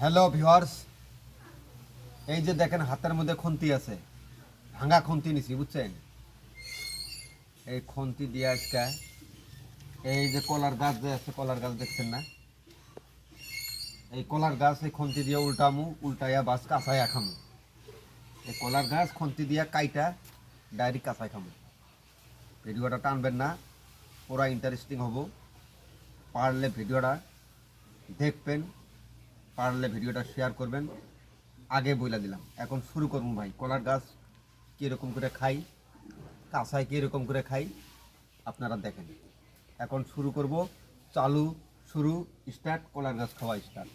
Hello viewers এই যে দেখেন, হাতের মধ্যে খন্তি আছে। ভাঙা খন্তি নিছি, বুঝছেন? এই খন্তি দিয়ে আজকে এই যে কলার গাছ যে আছে, কলার গাছ দেখছেন না? এই কলার গাছ, এই খন্তি দিয়ে উল্টামু, উল্টাইয়া বাস কাঁচাইয়া খামু। এই কলার গাছ খন্তি দিয়া কাইটা ডাইরেক্ট কাঁচাই খামু। ভিডিওটা টানবেন না, পুরা ইন্টারেস্টিং হব। পারলে ভিডিওটা দেখবেন। পারলে ভিডিওটা শেয়ার করবেন। আগে বইলা দিলাম। এখন শুরু করুন ভাই। কলার গাছ কীরকম করে খাই কাঁচায় কীরকম করে খাই, আপনারা দেখেন। এখন শুরু করব। চালু, শুরু স্টার্ট কলার গাছ খাওয়া স্টার্ট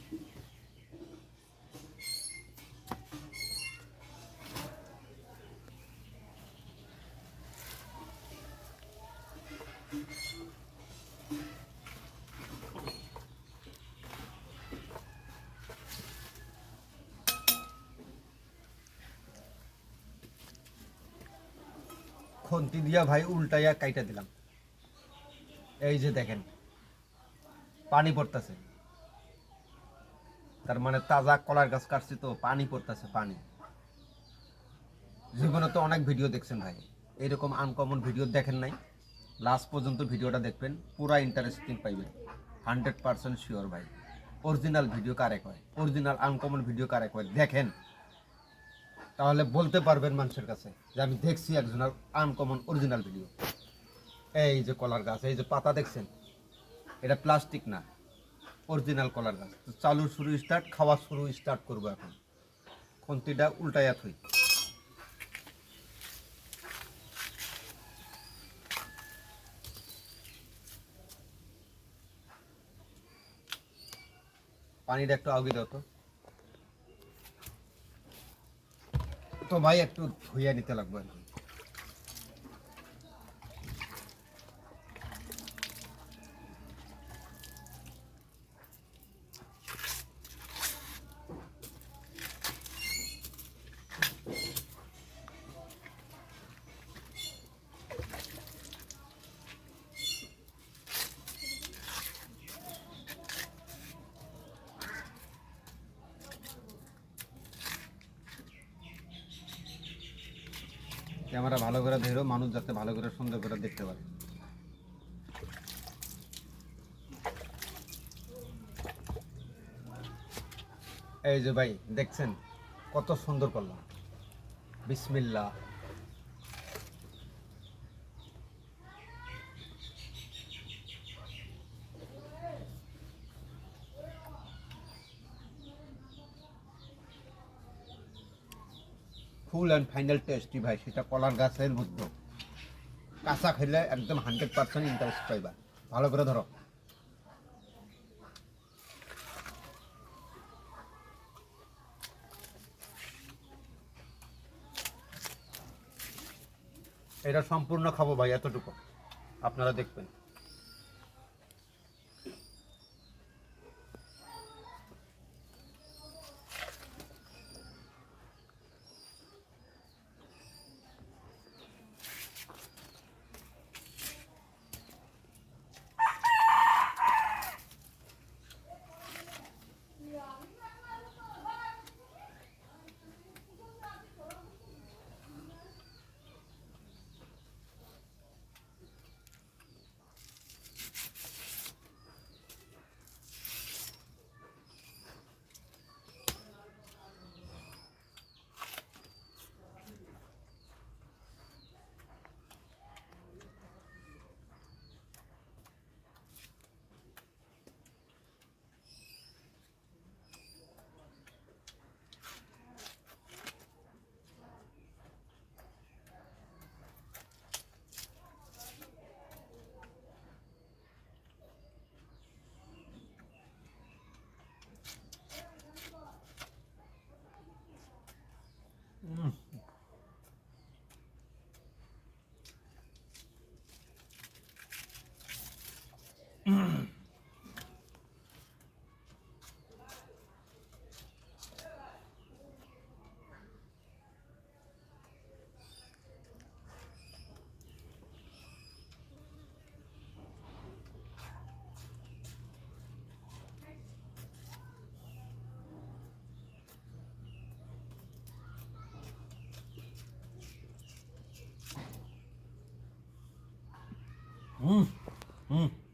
খন্তি দিয়া ভাই উল্টাইয়া কাইটা দিলাম। এই যে দেখেন, পানি পড়তেছে। তার মানে তাজা কলার গাছ কাটছি তো, পানি পড়তেছে, পানি। জীবনে তো অনেক ভিডিও দেখছেন ভাই। এরকম আনকমন ভিডিও দেখেন নাই। লাস্ট পর্যন্ত ভিডিওটা দেখবেন, পুরা ইন্টারেস্টিং পাইবেন। হান্ড্রেড পার্সেন্ট শিওর ভাই। অরিজিনাল ভিডিও কারে কয়? অরিজিনাল আনকমন ভিডিও কারে কয়? দেখেন। তাহলে বলতে পারবেন মানুষের কাছে যে আমি দেখছি একজনের আনকমন অরিজিনাল ভিডিও এই যে কলার গাছ, এই যে পাতা দেখছেন? এটা প্লাস্টিক না অরিজিনাল কলার গাছ। চালু শুরু স্টার্ট খাওয়া শুরু স্টার্ট করব এখন। খন্তিটা উল্টাইয়া থই। পানিটা একটু আগে দাও তো। তো ভাই একটু ধুইয়া নিতে লাগবে ক্যামেরা ভালো করে ধরো, মানুষ যাতে ভালো করে সুন্দর করে দেখতে পারে। এই যে ভাই, দেখছেন? কত সুন্দর করলাম। বিসমিল্লাহ। ফুল অ্যান্ড ফাইনাল টেস্টি ভাই সেটা কলার গাছের মধ্যে। কাঁচা খেলে একদম হান্ড্রেড পার্সেন্ট ইন্টারেস্ট পাইবা। ভালো করে ধরো। এটা সম্পূর্ণ খাব ভাই, এতটুকু। আপনারা দেখবেন। Mm. 嗯嗯。